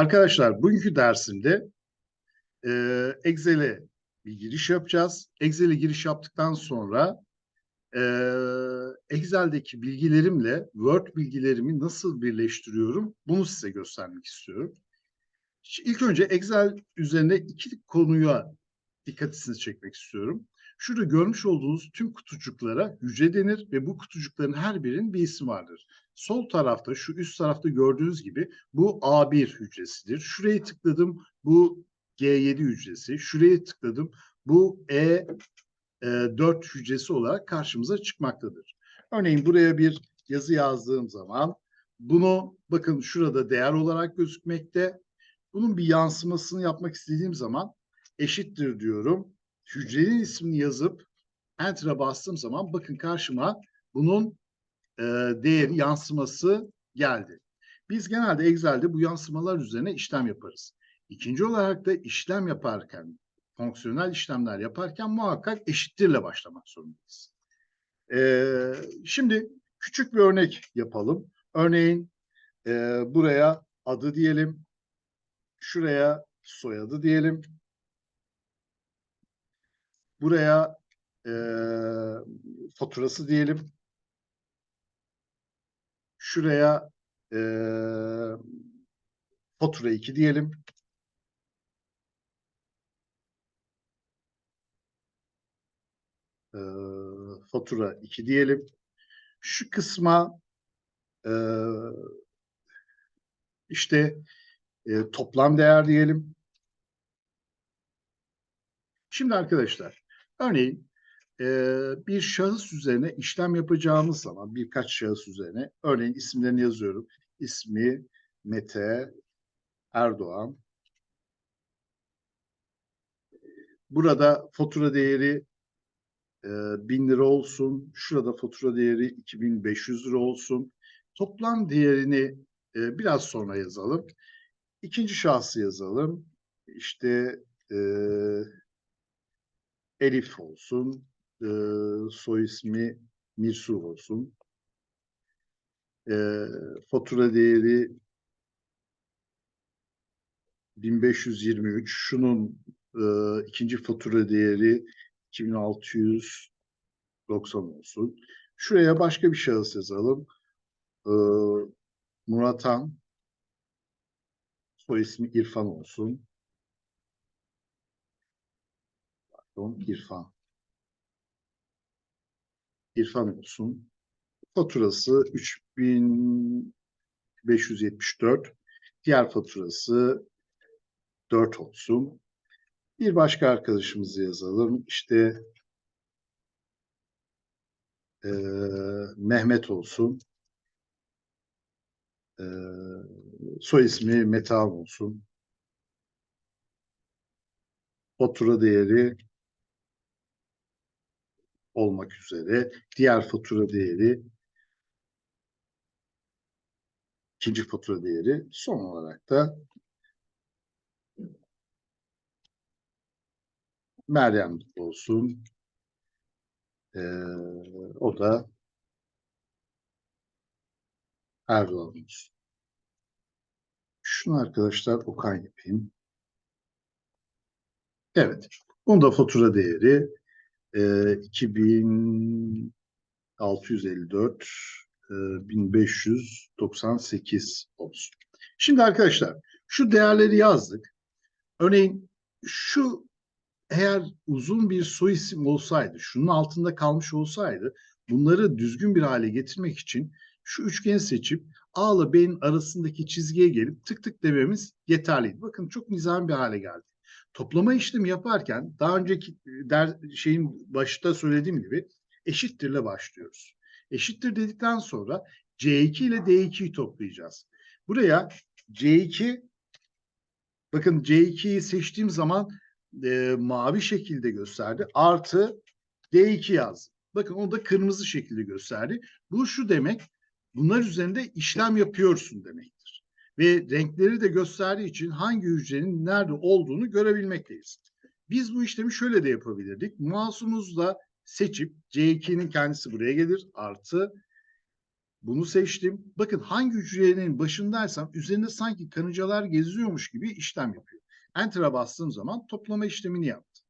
Arkadaşlar bugünkü dersimde e, Excel'e bir giriş yapacağız. Excel'e giriş yaptıktan sonra e, Excel'deki bilgilerimle Word bilgilerimi nasıl birleştiriyorum bunu size göstermek istiyorum. İlk önce Excel üzerine iki konuya dikkatinizi çekmek istiyorum. Şurada görmüş olduğunuz tüm kutucuklara hücre denir ve bu kutucukların her birinin bir ismi vardır. Sol tarafta şu üst tarafta gördüğünüz gibi bu A1 hücresidir. Şurayı tıkladım bu G7 hücresi. Şurayı tıkladım bu E4 hücresi olarak karşımıza çıkmaktadır. Örneğin buraya bir yazı yazdığım zaman bunu bakın şurada değer olarak gözükmekte. Bunun bir yansımasını yapmak istediğim zaman eşittir diyorum. Hücrenin ismini yazıp Enter'a bastığım zaman bakın karşıma bunun e, değeri yansıması geldi. Biz genelde Excel'de bu yansımalar üzerine işlem yaparız. İkinci olarak da işlem yaparken, fonksiyonel işlemler yaparken muhakkak eşittirle başlamak zorundayız. E, şimdi küçük bir örnek yapalım. Örneğin e, buraya adı diyelim, şuraya soyadı diyelim, buraya e, faturası diyelim, şuraya e, fatura 2 diyelim. E, fatura 2 diyelim. Şu kısma e, işte e, toplam değer diyelim. Şimdi arkadaşlar örneğin bir şahıs üzerine işlem yapacağımız zaman birkaç şahıs üzerine örneğin isimlerini yazıyorum. İsmi Mete Erdoğan. Burada fatura değeri e, 1000 lira olsun. Şurada fatura değeri 2500 lira olsun. Toplam değerini biraz sonra yazalım. İkinci şahsı yazalım. İşte Elif olsun e, soy ismi Mirsur olsun. E, fatura değeri 1523. Şunun e, ikinci fatura değeri 2690 olsun. Şuraya başka bir şahıs yazalım. E, Muratan soy ismi İrfan olsun. Pardon, İrfan. İrfan olsun. Faturası 3574. Diğer faturası 4 olsun. Bir başka arkadaşımızı yazalım. İşte e, Mehmet olsun. E, soy ismi Metehan olsun. Fatura değeri olmak üzere diğer fatura değeri ikinci fatura değeri son olarak da Meryem olsun. Ee, o da Erdoğan olsun. Şunu arkadaşlar Okan yapayım. Evet. Bunda fatura değeri e, 2654 e, 1598 olsun. Şimdi arkadaşlar şu değerleri yazdık. Örneğin şu eğer uzun bir soy isim olsaydı, şunun altında kalmış olsaydı bunları düzgün bir hale getirmek için şu üçgeni seçip A ile B'nin arasındaki çizgiye gelip tık tık dememiz yeterliydi. Bakın çok nizami bir hale geldi. Toplama işlemi yaparken daha önceki der, şeyin başta söylediğim gibi eşittirle başlıyoruz. Eşittir dedikten sonra C2 ile D2'yi toplayacağız. Buraya C2 bakın C2'yi seçtiğim zaman e, mavi şekilde gösterdi. Artı D2 yazdım. Bakın onu da kırmızı şekilde gösterdi. Bu şu demek bunlar üzerinde işlem yapıyorsun demektir. Ve renkleri de gösterdiği için hangi hücrenin nerede olduğunu görebilmekteyiz. Biz bu işlemi şöyle de yapabilirdik. Mouse'umuzla seçip C2'nin kendisi buraya gelir. Artı Bunu seçtim. Bakın hangi hücrenin başındaysam üzerinde sanki karıncalar geziyormuş gibi işlem yapıyor. Enter'a bastığım zaman toplama işlemini yaptı.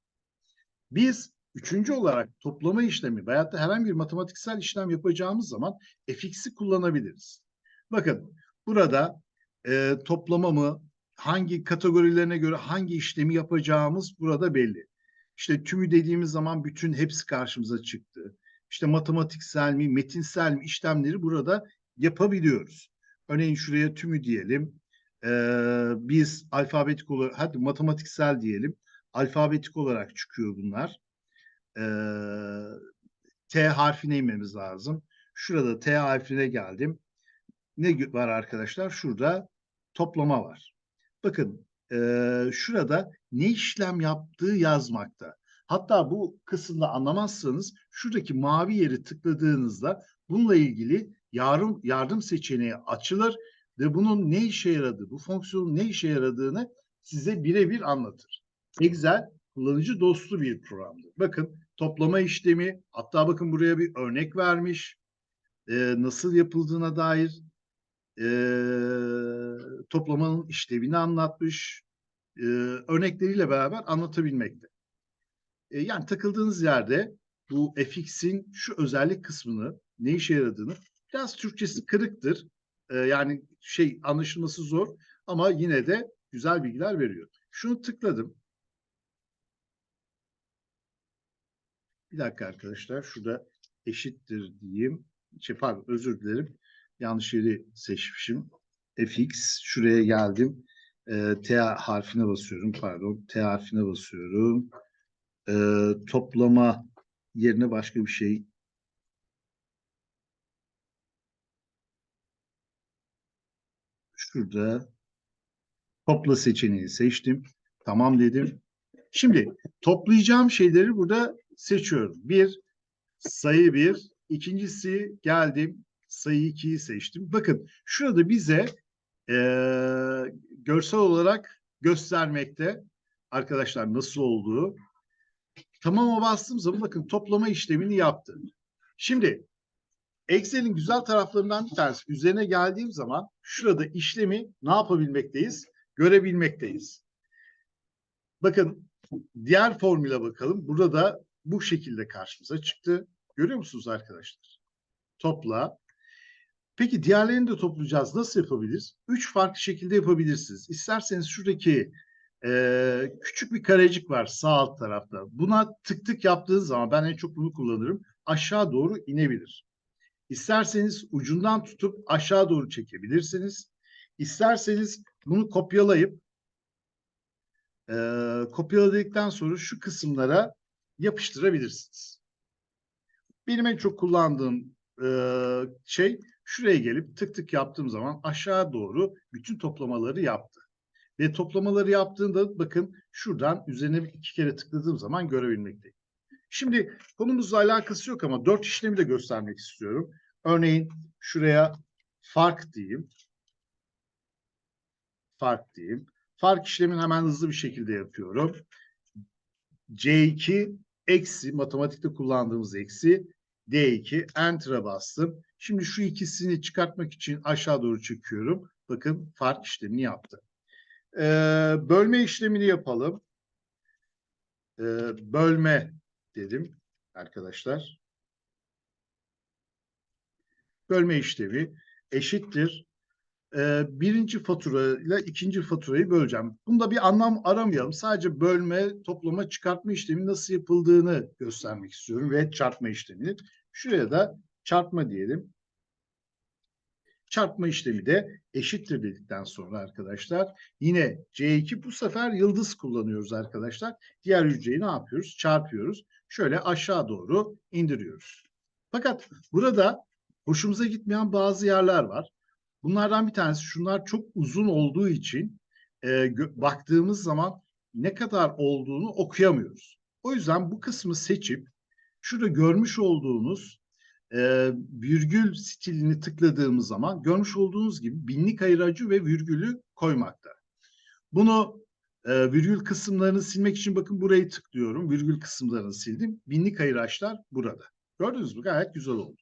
Biz üçüncü olarak toplama işlemi veyahut da herhangi bir matematiksel işlem yapacağımız zaman fx'i kullanabiliriz. Bakın burada e, toplamamı hangi kategorilerine göre hangi işlemi yapacağımız burada belli. İşte tümü dediğimiz zaman bütün hepsi karşımıza çıktı. İşte matematiksel mi, metinsel mi işlemleri burada yapabiliyoruz. Örneğin şuraya tümü diyelim. Ee, biz alfabetik olarak, hadi matematiksel diyelim. Alfabetik olarak çıkıyor bunlar. Ee, T harfine inmemiz lazım. Şurada T harfine geldim. Ne var arkadaşlar? Şurada toplama var. Bakın e, şurada ne işlem yaptığı yazmakta. Hatta bu kısımda anlamazsanız şuradaki mavi yeri tıkladığınızda bununla ilgili yardım, yardım seçeneği açılır ve bunun ne işe yaradığı, bu fonksiyonun ne işe yaradığını size birebir anlatır. Excel kullanıcı dostu bir programdır. Bakın toplama işlemi, hatta bakın buraya bir örnek vermiş. Ee, nasıl yapıldığına dair e, toplamanın işlevini anlatmış. E, örnekleriyle beraber anlatabilmekte. E, yani takıldığınız yerde bu fx'in şu özellik kısmını, ne işe yaradığını biraz Türkçesi kırıktır. E, yani şey anlaşılması zor ama yine de güzel bilgiler veriyor. Şunu tıkladım. Bir dakika arkadaşlar şurada eşittir diyeyim. Şey, pardon özür dilerim. Yanlış yeri seçmişim. fx şuraya geldim. E, T harfine basıyorum pardon. T harfine basıyorum. E, toplama yerine başka bir şey şurada topla seçeneği seçtim. Tamam dedim. Şimdi toplayacağım şeyleri burada seçiyorum. Bir, sayı bir. İkincisi geldim sayı 2'yi seçtim. Bakın şurada bize e, görsel olarak göstermekte arkadaşlar nasıl olduğu. Tamama bastığım zaman bakın toplama işlemini yaptı. Şimdi Excel'in güzel taraflarından bir tanesi üzerine geldiğim zaman şurada işlemi ne yapabilmekteyiz? Görebilmekteyiz. Bakın diğer formüle bakalım. Burada da bu şekilde karşımıza çıktı. Görüyor musunuz arkadaşlar? Topla. Peki diğerlerini de toplayacağız. Nasıl yapabiliriz? Üç farklı şekilde yapabilirsiniz. İsterseniz şuradaki e, küçük bir karecik var sağ alt tarafta. Buna tık tık yaptığınız zaman ben en çok bunu kullanırım. Aşağı doğru inebilir. İsterseniz ucundan tutup aşağı doğru çekebilirsiniz. İsterseniz bunu kopyalayıp e, kopyaladıktan sonra şu kısımlara yapıştırabilirsiniz. Benim en çok kullandığım e, şey şuraya gelip tık tık yaptığım zaman aşağı doğru bütün toplamaları yaptı. Ve toplamaları yaptığında bakın şuradan üzerine iki kere tıkladığım zaman görebilmekteyim. Şimdi konumuzla alakası yok ama dört işlemi de göstermek istiyorum. Örneğin şuraya fark diyeyim. Fark diyeyim. Fark işlemini hemen hızlı bir şekilde yapıyorum. C2 eksi matematikte kullandığımız eksi D2 Enter'a bastım. Şimdi şu ikisini çıkartmak için aşağı doğru çekiyorum. Bakın fark işlemini yaptı. Ee, bölme işlemini yapalım. Ee, bölme dedim arkadaşlar. Bölme işlemi eşittir. Ee, birinci fatura ile ikinci faturayı böleceğim. Bunda bir anlam aramayalım. Sadece bölme, toplama, çıkartma işlemi nasıl yapıldığını göstermek istiyorum ve çarpma işlemini. Şuraya da çarpma diyelim. Çarpma işlemi de eşittir dedikten sonra arkadaşlar yine C2 bu sefer yıldız kullanıyoruz arkadaşlar. Diğer hücreyi ne yapıyoruz? Çarpıyoruz. Şöyle aşağı doğru indiriyoruz. Fakat burada hoşumuza gitmeyen bazı yerler var. Bunlardan bir tanesi şunlar çok uzun olduğu için e, baktığımız zaman ne kadar olduğunu okuyamıyoruz. O yüzden bu kısmı seçip şurada görmüş olduğunuz e, virgül stilini tıkladığımız zaman görmüş olduğunuz gibi binlik ayırıcı ve virgülü koymakta. Bunu e, virgül kısımlarını silmek için bakın burayı tıklıyorum. Virgül kısımlarını sildim. Binlik ayıraçlar burada. Gördünüz mü? Gayet güzel oldu.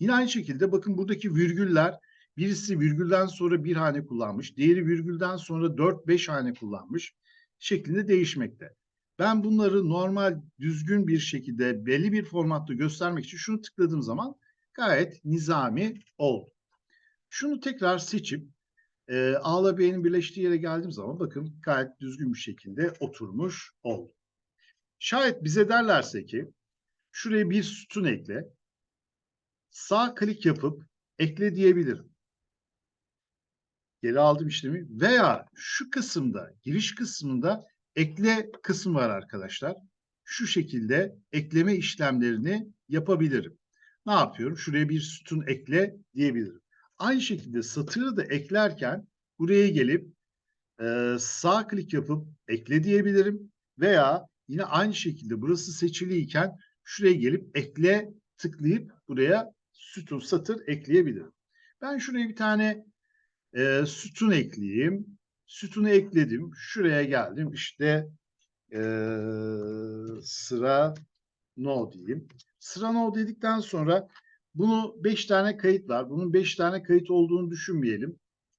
Yine aynı şekilde bakın buradaki virgüller birisi virgülden sonra bir hane kullanmış, diğeri virgülden sonra 4-5 hane kullanmış şeklinde değişmekte. Ben bunları normal düzgün bir şekilde belli bir formatta göstermek için şunu tıkladığım zaman gayet nizami oldu. Şunu tekrar seçip e, A B'nin birleştiği yere geldiğim zaman bakın gayet düzgün bir şekilde oturmuş oldu. Şayet bize derlerse ki şuraya bir sütun ekle. Sağ klik yapıp ekle diyebilirim. Geri aldım işlemi veya şu kısımda giriş kısmında ekle kısmı var arkadaşlar. Şu şekilde ekleme işlemlerini yapabilirim. Ne yapıyorum? Şuraya bir sütun ekle diyebilirim. Aynı şekilde satırı da eklerken buraya gelip e, sağ klik yapıp ekle diyebilirim. Veya yine aynı şekilde burası seçiliyken şuraya gelip ekle tıklayıp buraya sütun satır ekleyebilirim. Ben şuraya bir tane e, sütun ekleyeyim. Sütunu ekledim. Şuraya geldim. İşte e, sıra no diyeyim. Sıra no dedikten sonra bunu 5 tane kayıt var. Bunun 5 tane kayıt olduğunu düşünmeyelim.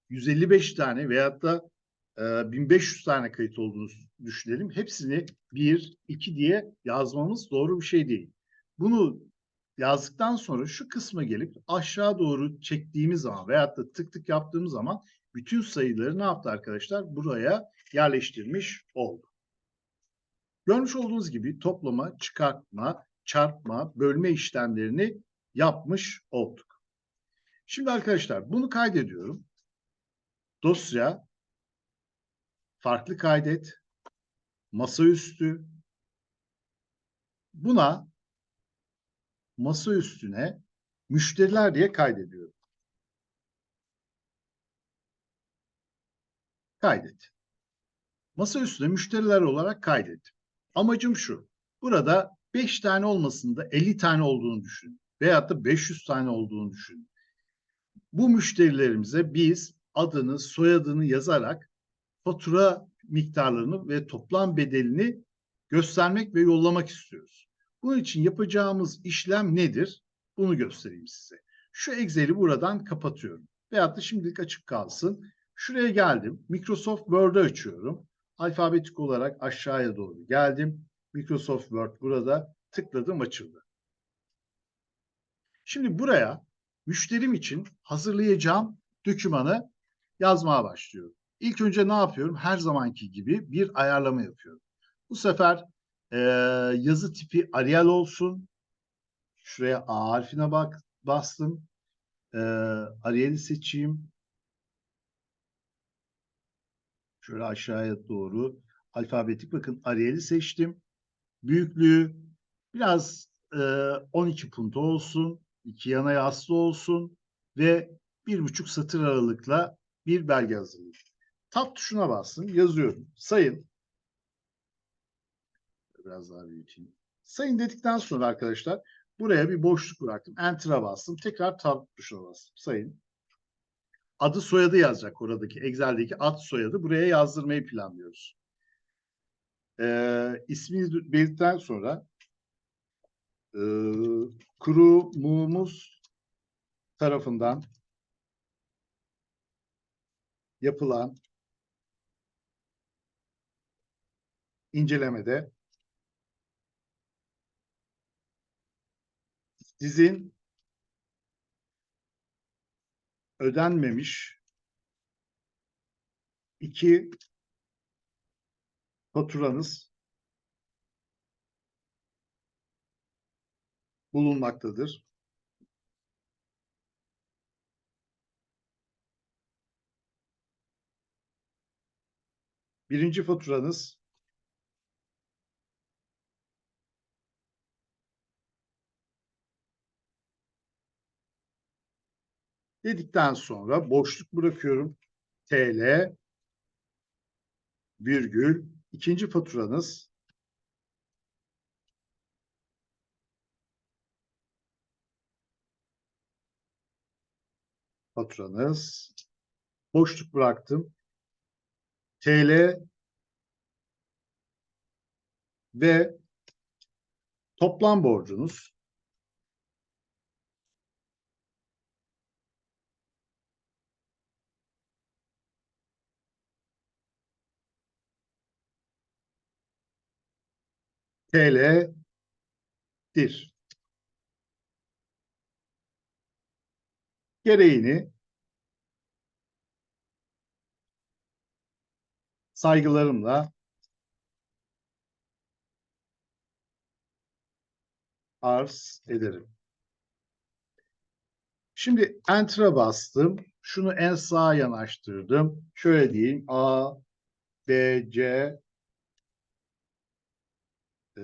155 tane veyahut da e, 1500 tane kayıt olduğunu düşünelim. Hepsini 1, 2 diye yazmamız doğru bir şey değil. Bunu yazdıktan sonra şu kısma gelip aşağı doğru çektiğimiz zaman veyahut da tık tık yaptığımız zaman bütün sayıları ne yaptı arkadaşlar? Buraya yerleştirmiş oldu. Görmüş olduğunuz gibi toplama, çıkartma, çarpma, bölme işlemlerini yapmış olduk. Şimdi arkadaşlar bunu kaydediyorum. Dosya, farklı kaydet, masaüstü. Buna masa üstüne müşteriler diye kaydediyorum. Kaydet. Masa üstüne müşteriler olarak kaydet. Amacım şu. Burada 5 tane olmasında 50 tane olduğunu düşünün. Veyahut da 500 tane olduğunu düşünün. Bu müşterilerimize biz adını, soyadını yazarak fatura miktarlarını ve toplam bedelini göstermek ve yollamak istiyoruz. Bunun için yapacağımız işlem nedir? Bunu göstereyim size. Şu Excel'i buradan kapatıyorum. Veyahut da şimdilik açık kalsın. Şuraya geldim. Microsoft Word'ı açıyorum. Alfabetik olarak aşağıya doğru geldim. Microsoft Word burada tıkladım açıldı. Şimdi buraya müşterim için hazırlayacağım dokümanı yazmaya başlıyorum. İlk önce ne yapıyorum? Her zamanki gibi bir ayarlama yapıyorum. Bu sefer e, yazı tipi Arial olsun. Şuraya A harfine bak, bastım. E, Arial'i seçeyim. Şöyle aşağıya doğru alfabetik bakın Arial'i seçtim. Büyüklüğü biraz e, 12 punto olsun. iki yana yaslı olsun ve bir buçuk satır aralıkla bir belge hazırlayayım. Tab tuşuna bastım. Yazıyorum. Sayın biraz daha büyüteyim. Sayın dedikten sonra arkadaşlar buraya bir boşluk bıraktım. Enter'a bastım. Tekrar tab tuşuna bastım. Sayın. Adı soyadı yazacak oradaki Excel'deki ad soyadı buraya yazdırmayı planlıyoruz. Ee, ismini belirttikten sonra e, kurumumuz tarafından yapılan incelemede sizin ödenmemiş iki faturanız bulunmaktadır. Birinci faturanız dedikten sonra boşluk bırakıyorum. TL virgül ikinci faturanız faturanız boşluk bıraktım. TL ve toplam borcunuz TL'dir. Gereğini saygılarımla arz ederim. Şimdi Enter'a bastım. Şunu en sağa yanaştırdım. Şöyle diyeyim. A, B, C e,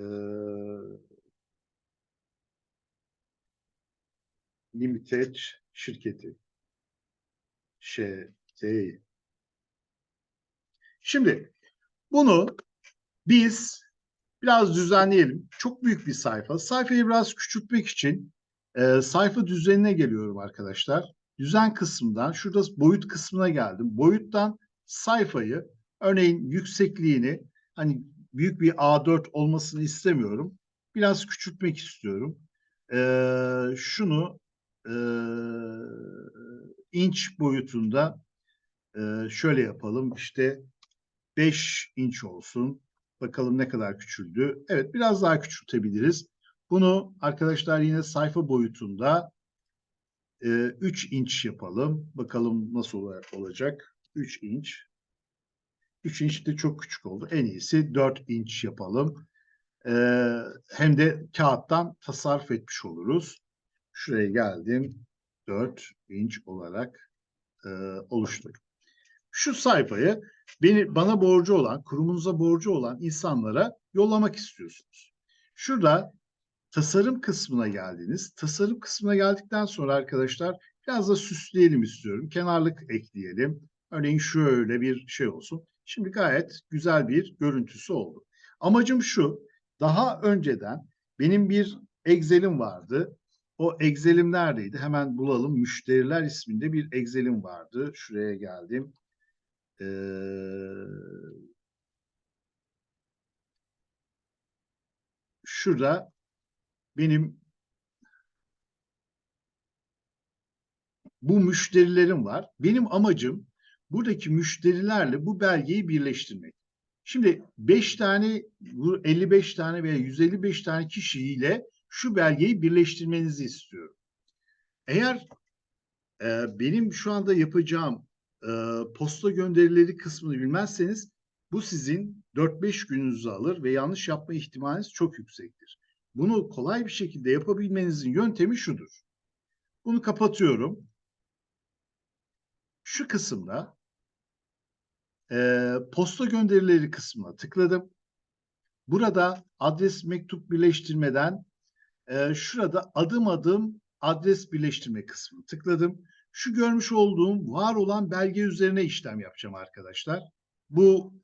Limited şirketi. Ş, T. Şimdi bunu biz biraz düzenleyelim. Çok büyük bir sayfa. Sayfayı biraz küçültmek için e, sayfa düzenine geliyorum arkadaşlar. Düzen kısmından şurada boyut kısmına geldim. Boyuttan sayfayı örneğin yüksekliğini hani büyük bir A4 olmasını istemiyorum. Biraz küçültmek istiyorum. E, şunu e, inç boyutunda e, şöyle yapalım. İşte 5 inç olsun. Bakalım ne kadar küçüldü. Evet biraz daha küçültebiliriz. Bunu arkadaşlar yine sayfa boyutunda e, 3 inç yapalım. Bakalım nasıl olacak. 3 inç. 3 inç de çok küçük oldu. En iyisi 4 inç yapalım. E, hem de kağıttan tasarruf etmiş oluruz. Şuraya geldim. 4 inç olarak e, oluştur. Şu sayfayı beni bana borcu olan, kurumunuza borcu olan insanlara yollamak istiyorsunuz. Şurada tasarım kısmına geldiniz. Tasarım kısmına geldikten sonra arkadaşlar biraz da süsleyelim istiyorum. Kenarlık ekleyelim. Örneğin şöyle bir şey olsun. Şimdi gayet güzel bir görüntüsü oldu. Amacım şu. Daha önceden benim bir Excel'im vardı. O Excel'im neredeydi? Hemen bulalım. Müşteriler isminde bir Excel'im vardı. Şuraya geldim. Ee, şurada benim bu müşterilerim var. Benim amacım buradaki müşterilerle bu belgeyi birleştirmek. Şimdi 5 tane, 55 tane veya 155 tane kişiyle şu belgeyi birleştirmenizi istiyorum. Eğer e, benim şu anda yapacağım e, posta gönderileri kısmını bilmezseniz bu sizin 4-5 gününüzü alır ve yanlış yapma ihtimaliniz çok yüksektir. Bunu kolay bir şekilde yapabilmenizin yöntemi şudur. Bunu kapatıyorum. Şu kısımda e, posta gönderileri kısmına tıkladım. Burada adres mektup birleştirmeden e, şurada adım adım adres birleştirme kısmını tıkladım. Şu görmüş olduğum var olan belge üzerine işlem yapacağım arkadaşlar. Bu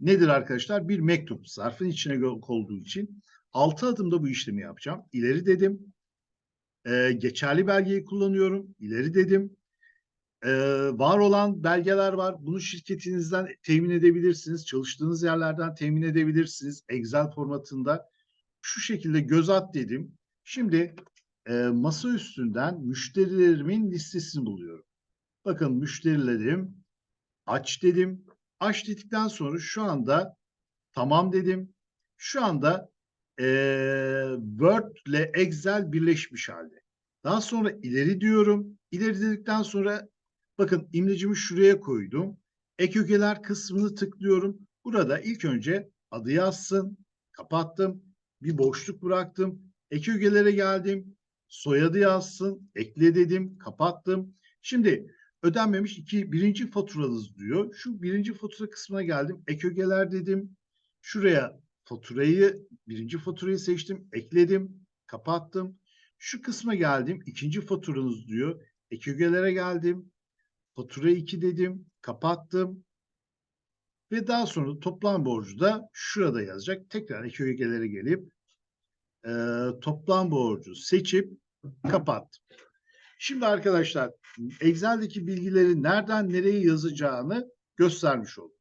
nedir arkadaşlar? Bir mektup zarfın içine olduğu için altı adımda bu işlemi yapacağım. İleri dedim. Ee, geçerli belgeyi kullanıyorum. İleri dedim. Var olan belgeler var. Bunu şirketinizden temin edebilirsiniz. Çalıştığınız yerlerden temin edebilirsiniz. Excel formatında. Şu şekilde göz at dedim. Şimdi e, masa üstünden müşterilerimin listesini buluyorum. Bakın müşterilerim aç dedim. Aç dedikten sonra şu anda tamam dedim. Şu anda e, Word ile Excel birleşmiş halde. Daha sonra ileri diyorum. İleri dedikten sonra bakın imlecimi şuraya koydum. Ek ögeler kısmını tıklıyorum. Burada ilk önce adı yazsın. Kapattım. Bir boşluk bıraktım. Ek ögelere geldim soyadı yazsın, ekle dedim, kapattım. Şimdi ödenmemiş iki birinci faturanız diyor. Şu birinci fatura kısmına geldim. Ek ögeler dedim. Şuraya faturayı, birinci faturayı seçtim, ekledim, kapattım. Şu kısma geldim. ikinci faturanız diyor. Ek ögelere geldim. Fatura 2 dedim, kapattım. Ve daha sonra toplam borcu da şurada yazacak. Tekrar ek ögelere gelip e, toplam borcu seçip kapat. Şimdi arkadaşlar Excel'deki bilgileri nereden nereye yazacağını göstermiş oldum.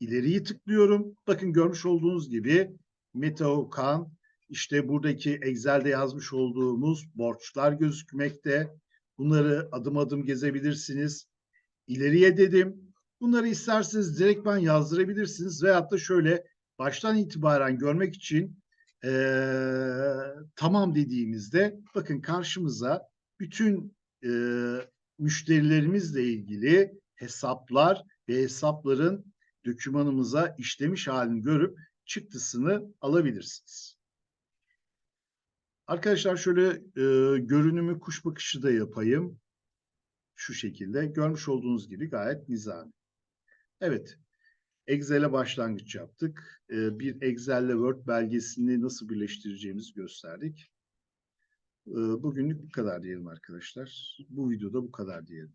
İleriyi tıklıyorum. Bakın görmüş olduğunuz gibi Mete Okan işte buradaki Excel'de yazmış olduğumuz borçlar gözükmekte. Bunları adım adım gezebilirsiniz. İleriye dedim. Bunları isterseniz direktmen yazdırabilirsiniz veyahut da şöyle baştan itibaren görmek için Ee, tamam dediğimizde bakın karşımıza bütün e, müşterilerimizle ilgili hesaplar ve hesapların dokümanımıza işlemiş halini görüp çıktısını alabilirsiniz. Arkadaşlar şöyle e, görünümü kuş bakışı da yapayım. Şu şekilde görmüş olduğunuz gibi gayet nizami. Evet, Excel'e başlangıç yaptık. E, bir Excel'le Word belgesini nasıl birleştireceğimizi gösterdik. E, bugünlük bu kadar diyelim arkadaşlar. Bu videoda bu kadar diyelim.